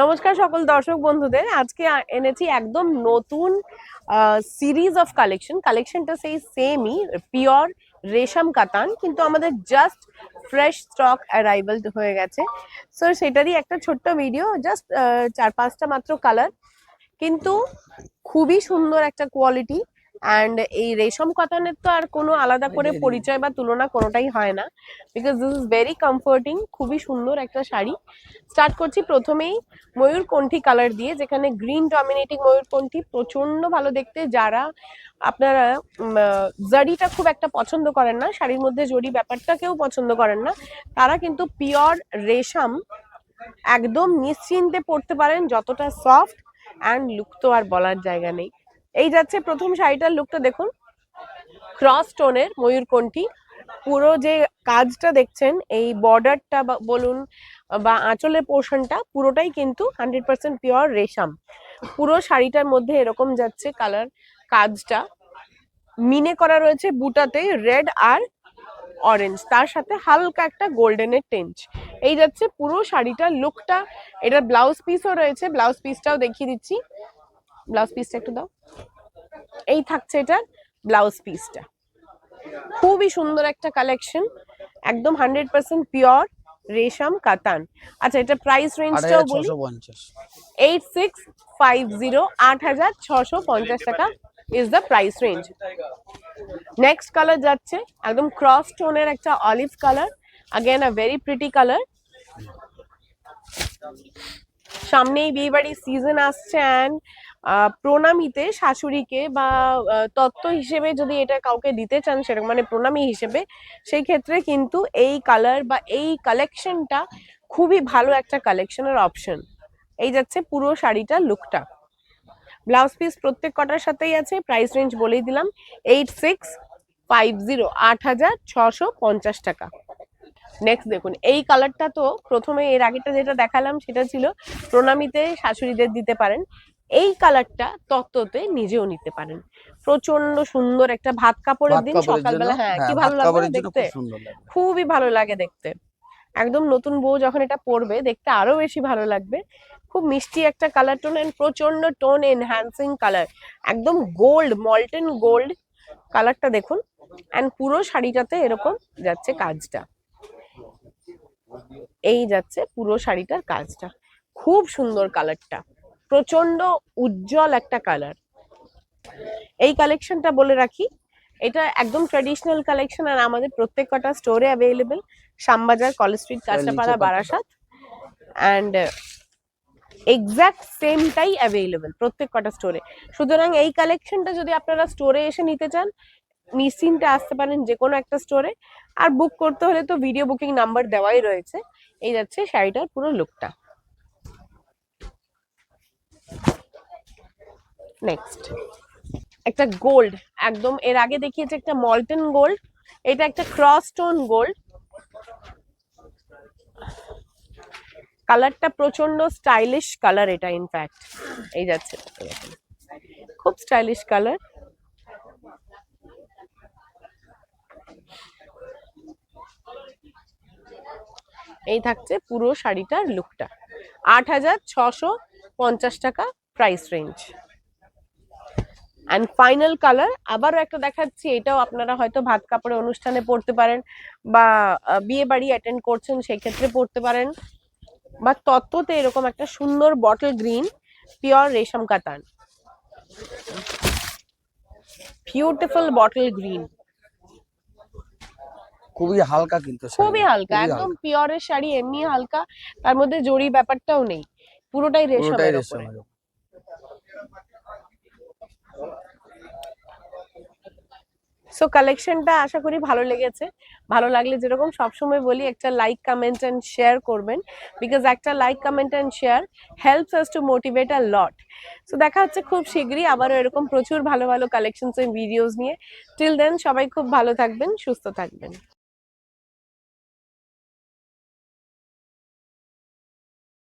নমস্কার সকল দর্শক বন্ধুদের। আজকে এনেছি একদম নতুন সিরিজ অফ কালেকশন কালেকশনটা সেই সেমই পিওর রেশম কাতান, কিন্তু আমাদের জাস্ট ফ্রেশ স্টক অ্যারাইভাল হয়ে গেছে। সো সেটারই একটা ছোট্ট ভিডিও জাস্ট চার পাঁচটা মাত্র কালার কিন্তু খুবই সুন্দর একটা কোয়ালিটি অ্যান্ড এই রেশম কাতানের তো আর কোনো আলাদা করে পরিচয় বা তুলনা কোনোটাই হয় না। Because this is very comforting খুবই সুন্দর একটা শাড়ি। স্টার্ট করছি প্রথমেই ময়ূরকণ্ঠী কালার দিয়ে যেখানে গ্রিন ডমিনেটিং ময়ূরকণ্ঠী প্রচণ্ড ভালো দেখতে। যারা আপনারা জারিটা খুব একটা পছন্দ করেন না শাড়ির মধ্যে জরি ব্যাপারটা কেউ পছন্দ করেন না তারা কিন্তু পিওর রেশম একদম নিশ্চিন্তে পড়তে পারেন যতটা সফট অ্যান্ড লুক তো আর বলার জায়গা নেই। এই যাচ্ছে প্রথম শাড়িটার লুকটা দেখুন। ক্রস টোনের ময়ূরকণ্ঠী পুরো যে কাজটা দেখছেন, এই বর্ডারটা বলুন, বা আঁচলের পোর্শনটা পুরোটাই কিন্তু হান্ড্রেড পার্সেন্ট পিওর রেশম। পুরো শাড়িটার মধ্যে এরকম যাচ্ছে কালার কাজটা। মিনে করা রয়েছে বুটাতে রেড আর অরেঞ্জ তার সাথে হালকা একটা গোল্ডেনের টেঞ্চ এই যাচ্ছে পুরো শাড়িটার লুকটা এটার ব্লাউজ পিসও রয়েছে ব্লাউজ পিসটাও দেখিয়ে দিচ্ছি। ব্লাউজ পিসটা একটু দাও। এই থাকছে এটার ব্লাউজ পিসটা খুবই সুন্দর একটা কালেকশন একদম হান্ড্রেড পার্সেন্ট পিওর রেশম কাতান। আচ্ছা এটা প্রাইস রেঞ্জটাও বলি। এইট সিক্স ফাইভ জিরো আট হাজার ছশো পঞ্চাশ টাকা is the price range next colour যাচ্ছে একদম ক্রস টোনের একটা olive colour again a very pretty colour সামনেই বিয়ে বাড়ির সিজন আসছে অ্যান্ড প্রণামীতে শাশুড়িকে বা তত্ত্ব হিসেবে যদি এটা কাউকে দিতে চান সেরকম মানে প্রণামী হিসেবে, সেই ক্ষেত্রে কিন্তু এই কালার বা এই কালেকশনটা খুবই ভালো একটা কালেকশনের অপশন এই যাচ্ছে পুরো শাড়িটা লুকটা ব্লাউজ পিস প্রত্যেক কটার সাথেই আছে প্রাইস রেঞ্জ বলেই দিলাম এইট সিক্স ফাইভ জিরো আট হাজার ছশো পঞ্চাশ টাকা। নেক্সট দেখুন এই কালারটা তো প্রথমে এর আগেটা যেটা দেখালাম সেটা ছিল প্রণামীতে শাশুড়িদের দিতে পারেন। এই কালারটা তত্ত্বতে নিজেও নিতে পারেন। প্রচণ্ড সুন্দর একটা ভাত কাপড়ের দিন সকালবেলা। হ্যাঁ কি হ্যাঁ, ভালো জন্য দেখতে। লাগে খুবই ভালো লাগে দেখতে। একদম নতুন বউ যখন এটা পরবে দেখতে আরও বেশি ভালো লাগবে। খুব মিষ্টি একটা কালার টোন এন্ড প্রচণ্ড টোন এনহ্যান্সিং কালার একদম গোল্ড মল্টেন গোল্ড কালারটা দেখুন। এন্ড পুরো শাড়িটাতে এরকম যাচ্ছে কাজটা। এই যাচ্ছে পুরো শাড়িটার কাজটা। খুব সুন্দর কালারটা। প্রচণ্ড উজ্জ্বল একটা কালার। এই কালেকশনটা বলে রাখি এটা একদম ট্র্যাডিশনাল কালেকশন আর আমাদের প্রত্যেক কটা স্টোরে available Shyambazar College Street Kanchrapara Barasat. And exact সেমটাই available প্রত্যেক কটা স্টোরে সুতরাং এই কালেকশনটা যদি আপনারা স্টোরে এসে নিতে চান নিশ্চিন্তে আসতে পারেন যে কোনো একটা স্টোরে আর বুক করতে হলে তো ভিডিও বুকিং নাম্বার দেওয়াই রয়েছে। এই যাচ্ছে শাড়িটার পুরো লুকটা নেক্সট একটা গোল্ড একদম এর আগে দেখিয়েছে একটা মল্টেন গোল্ড এটা একটা ক্রস স্টোন গোল্ড কালারটা প্রচণ্ড স্টাইলিশ কালার এটা ইনফ্যাক্ট এই যাচ্ছে। খুব স্টাইলিশ কালার এই থাকছে পুরো শাড়িটার লুকটা আট হাজার ছশো পঞ্চাশ টাকা price range and final colour আবারও একটা দেখাচ্ছি, এটাও আপনারা হয়তো ভাত কাপড়ে অনুষ্ঠানে পড়তে পারেন বা বিয়ে বাড়ি অ্যাটেন্ড করছেন, সেই ক্ষেত্রে পড়তে পারেন। বা তত্ত্বতে এরকম একটা সুন্দর বটল গ্রিন পিওর রেশম কাতান। বিউটিফুল বটল গ্রিন খুবই হালকা কিন্তু খুবই হালকা একদম পিওরের শাড়ি এমনি হালকা তার মধ্যে জরি ব্যাপারটাও নেই পুরোটাই রেশমের উপর। সো কালেকশনটা আশা করি ভালো লেগেছে। ভালো লাগলে যেরকম সবসময় বলি একটা লাইক কমেন্ট অ্যান্ড শেয়ার করবেন। বিকজ একটা like comment and share helps us to motivate a lot so দেখা হচ্ছে খুব শীঘ্রই আবারও এরকম প্রচুর ভালো ভালো কালেকশনস এন্ড ভিডিওস নিয়ে। টিল দেন সবাই খুব ভালো থাকবেন সুস্থ থাকবেন।